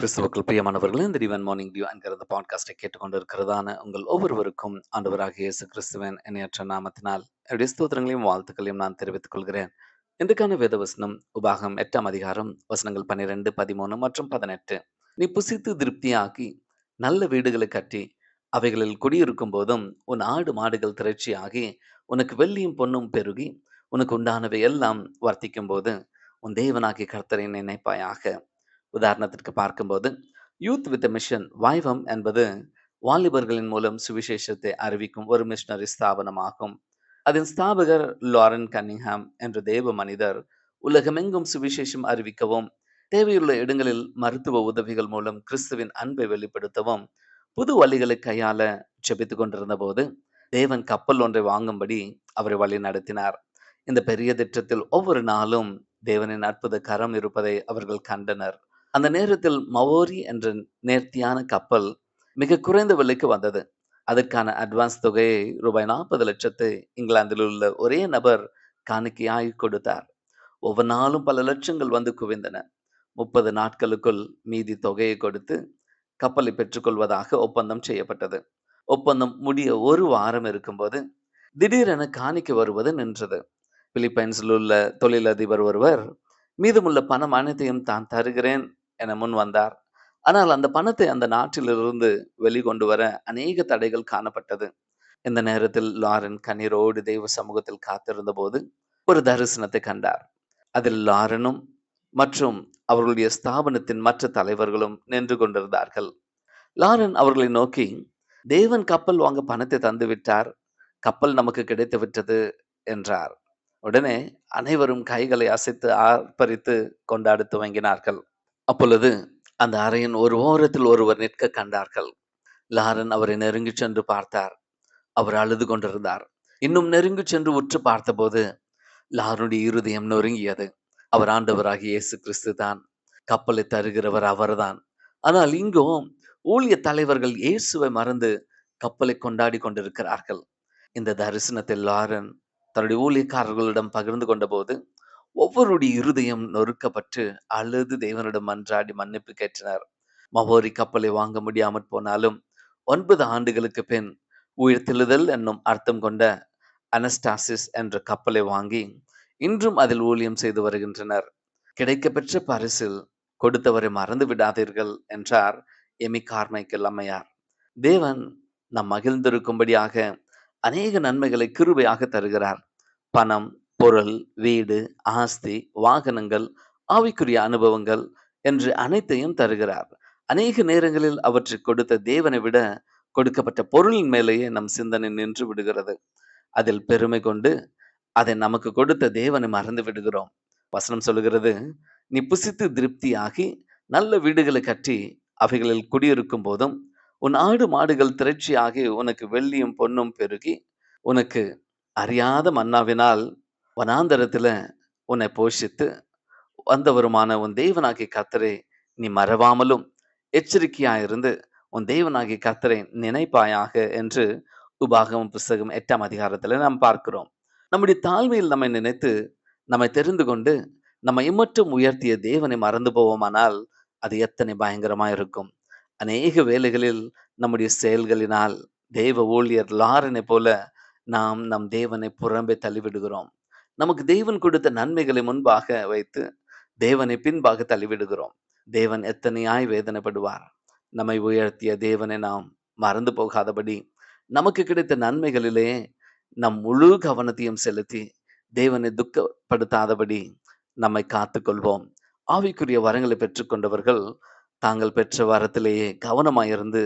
கிறிஸ்துவுக்குள் பிரியமானவர்களே இந்த டிவன் மார்னிங் டியூ என்கிற இந்த பாட்காஸ்டை கேட்டுக்கொண்டு இருக்கிறதான உங்கள் ஒவ்வொருவருக்கும் ஆண்டவராக இயேசு கிறிஸ்துவன் இணையற்ற நாமத்தினால் என்னுடைய ஸ்தோத்திரங்களையும் வாழ்த்துக்களையும் நான் தெரிவித்துக் கொள்கிறேன். இன்றைக்கான வேத வசனம் உபாகம் எட்டாம் அதிகாரம் வசனங்கள் பன்னிரெண்டு பதிமூணு மற்றும் பதினெட்டு. நீ புசித்து திருப்தியாக்கி நல்ல வீடுகளை கட்டி அவைகளில் குடியிருக்கும் போதும் உன் ஆடு மாடுகள் திரட்சியாகி உனக்கு வெள்ளியும் பொன்னும் பெருகி உனக்கு உண்டானவை எல்லாம் வர்த்திக்கும் போது உன் தேவனாகி கர்த்தரை நினைப்பாயாக. உதாரணத்திற்கு பார்க்கும்போது யூத் வித் மிஷன் வாய்வம் என்பது வாலிபர்களின் மூலம் சுவிசேஷத்தை அறிவிக்கும் ஒரு மிஷனரி ஸ்தாபனமாகும். அதன் ஸ்தாபகர் லாரன் கன்னிங்ஹாம் என்ற தேவ மனிதர் உலகமெங்கும் சுவிசேஷம் அறிவிக்கவும் தேவையுள்ள இடங்களில் மருத்துவ உதவிகள் மூலம் கிறிஸ்துவின் அன்பை வெளிப்படுத்தவும் புது வழிகளை கையாள ஜெபித்துக் கொண்டிருந்த போது தேவன் கப்பல் ஒன்றை வாங்கும்படி அவரை வழி நடத்தினார். இந்த பெரிய திட்டத்தில் ஒவ்வொரு நாளும் தேவனின் அற்புத கரம் இருப்பதை அவர்கள் கண்டனர். அந்த நேரத்தில் மவோரி என்ற நேர்த்தியான கப்பல் மிக குறைந்த விலைக்கு வந்தது. அதற்கான அட்வான்ஸ் தொகையை ரூபாய் நாற்பது லட்சத்தை இங்கிலாந்தில் உள்ள ஒரே நபர் காணிக்கையாய் கொடுத்தார். ஒவ்வொரு நாளும் பல லட்சங்கள் வந்து குவிந்தன. முப்பது நாட்களுக்குள் மீதி தொகையை கொடுத்து கப்பலை பெற்றுக்கொள்வதாக ஒப்பந்தம் செய்யப்பட்டது. ஒப்பந்தம் முடிய ஒரு வாரம் இருக்கும்போது திடீரென காணிக்க வருவது நின்றது. பிலிப்பைன்ஸில் உள்ள தொழிலதிபர் ஒருவர் மீதமுள்ள பணம் அனைத்தையும் தான் தருகிறேன். என முன் வந்தார். ஆனால் அந்த பணத்தை அந்த நாட்டிலிருந்து வெளிக்கொண்டு வர அநேக தடைகள் காணப்பட்டது. இந்த நேரத்தில் லாரன் கண்ணீரோடு தெய்வ சமூகத்தில் காத்திருந்த போது ஒரு தரிசனத்தை கண்டார். அதில் லாரனும் மற்றும் அவர்களுடைய ஸ்தாபனத்தின் மற்ற தலைவர்களும் நின்று கொண்டிருந்தார்கள். லாரன் அவர்களை நோக்கி தேவன் கப்பல் வாங்க பணத்தை தந்து விட்டார். கப்பல் நமக்கு கிடைத்து விட்டது என்றார். உடனே அனைவரும் கைகளை அசைத்து ஆர்ப்பரித்து கொண்டாட துவங்கினார்கள். அப்பொழுது அந்த அறையின் ஒரு ஓரத்தில் ஒருவர் நிற்க கண்டார்கள். லாரன் அவரை நெருங்கி சென்று பார்த்தார். அவர் அழுது கொண்டிருந்தார். இன்னும் நெருங்கி சென்று உற்று பார்த்தபோது லாரனுடைய இருதயம் நொறுங்கியது. அவர் ஆண்டவராகி இயேசு கிறிஸ்து தான். கப்பலை தருகிறவர் அவர்தான். ஆனால் இங்கோ ஊழிய தலைவர்கள் இயேசுவை மறந்து கப்பலை கொண்டாடி கொண்டிருக்கிறார்கள். இந்த தரிசனத்தை லாரன் தன்னுடைய ஊழியக்காரர்களிடம் பகிர்ந்து கொண்டபோது ஒவ்வொருடைய இருதயம் நொறுக்கப்பட்டு அழுது தேவனிடம் மன்றாடி மன்னிப்பு கேட்டனர். மவோரி கப்பலை வாங்க முடியாமற் போனாலும் ஒன்பது ஆண்டுகளுக்கு பின் உயிர்த்தெழுதல் என்னும் அர்த்தம் கொண்ட அனஸ்டாசிஸ் என்ற கப்பலை வாங்கி இன்றும் அதில் ஊழியம் செய்து வருகின்றனர். கிடைக்கப்பெற்ற பரிசில் கொடுத்தவரை மறந்து விடாதீர்கள் என்றார் எமி கார்மைக்கல் அம்மையார். தேவன் நம் மகிழ்ந்திருக்கும்படியாக அநேக நன்மைகளை கிருபையாக தருகிறார். பணம் பொருள் வீடு ஆஸ்தி வாகனங்கள் ஆவிக்குரிய அனுபவங்கள் என்று அனைத்தையும் தருகிறார். அநேக நேரங்களில் அவற்றை கொடுத்த தேவனை விட கொடுக்கப்பட்ட பொருளின் மேலேயே நம் சிந்தனை நின்று விடுகிறது. அதில் பெருமை கொண்டு அதை நமக்கு கொடுத்த தேவனை மறந்து விடுகிறோம். வசனம் சொல்லுகிறது நீ புசித்து திருப்தியாகி நல்ல வீடுகளை கட்டி அவைகளில் குடியிருக்கும் போதும் உன் ஆடு மாடுகள் திரட்சியாகி உனக்கு வெள்ளியும் பொன்னும் பெருகி உனக்கு அறியாத மன்னாவினால் வனாந்தரத்துல உன்னை போஷித்து வந்தவருமான உன் தெய்வனாகி கத்தரை நீ மறவாமலும் எச்சரிக்கையாயிருந்து உன் தெய்வனாகி கத்தரை நினைப்பாயாக என்று உபாகமம் புஸ்தகம் எட்டாம் அதிகாரத்துல நாம் பார்க்கிறோம். நம்முடைய தாழ்மையில் நம்மை நினைத்து நம்மை தெரிந்து கொண்டு நம்ம இம்மற்றும் உயர்த்திய தேவனை மறந்து போவோமானால் அது எத்தனை பயங்கரமா இருக்கும். அநேக வேலைகளில் நம்முடைய செயல்களினால் தேவ ஊழியர் லாரனை போல நாம் நம் தேவனை புறம்பே தள்ளிவிடுகிறோம். நமக்கு தேவன் கொடுத்த நன்மைகளை முன்பாக வைத்து தேவனை பின்பாக தள்ளிவிடுகிறோம். தேவன் எத்தனையாய் வேதனைப்படுவார். நம்மை உயர்த்திய தேவனை நாம் மறந்து போகாதபடி நமக்கு கிடைத்த நன்மைகளிலே நம் முழு கவனத்தையும் செலுத்தி தேவனை துக்கப்படுத்தாதபடி நம்மை காத்துக்கொள்வோம். ஆவிக்குரிய வரங்களை பெற்றுக்கொண்டவர்கள் தாங்கள் பெற்ற வரத்திலேயே கவனமாயிருந்து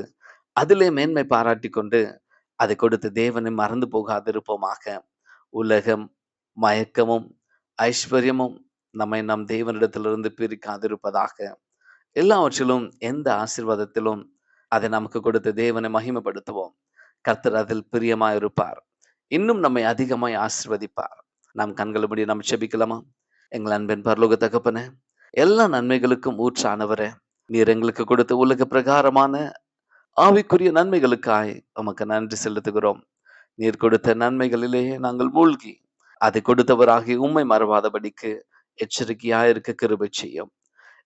அதிலே மேன்மை பாராட்டி கொண்டு அதை கொடுத்து தேவனை மறந்து போகாதிருப்போமாக. உலகம் மயக்கமும் ஐஸ்வர்யமும் நம்மை நம் தேவனிடத்திலிருந்து பிரிக்காதிருப்பதாக. எல்லாவற்றிலும் எந்த ஆசிர்வாதத்திலும் அதை நமக்கு கொடுத்த தேவனை மகிமைப்படுத்துவோம். கர்த்தர் அதில் பிரியமாயிருப்பார். இன்னும் நம்மை அதிகமாய் ஆசிர்வதிப்பார். நாம் கண்களபடி நாம் செபிக்கலாமா எங்கள் அன்பின் பரலோக தகப்பன எல்லா நன்மைகளுக்கும் ஊற்றானவரே நீர் எங்களுக்கு கொடுத்த உலக பிரகாரமான ஆவிக்குரிய நன்மைகளுக்காய் உமக்கு நன்றி செலுத்துகிறோம். நீர் கொடுத்த நன்மைகளிலேயே நாங்கள் மூழ்கி அதை கொடுத்தவராகி உண்மை மறவாதபடிக்கு எச்சரிக்கையா இருக்க கிருபை செய்யும்.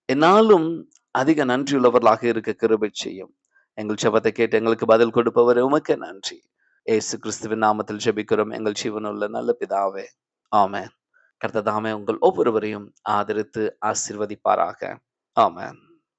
என்னாலும் அதிக நன்றியுள்ளவர்களாக இருக்க கிருபை செய்யும். எங்கள் செபத்தை கேட்டு எங்களுக்கு பதில் கொடுப்பவர் உமக்கு நன்றி. ஏசு கிறிஸ்துவின் நாமத்தில் ஜபிக்கிறோம். எங்கள் ஜீவனுள்ள நல்ல பிதாவே. ஆமேன். கர்த்ததாமே உங்கள் ஒவ்வொருவரையும் ஆதரித்து ஆசிர்வதிப்பாராக. ஆமேன்.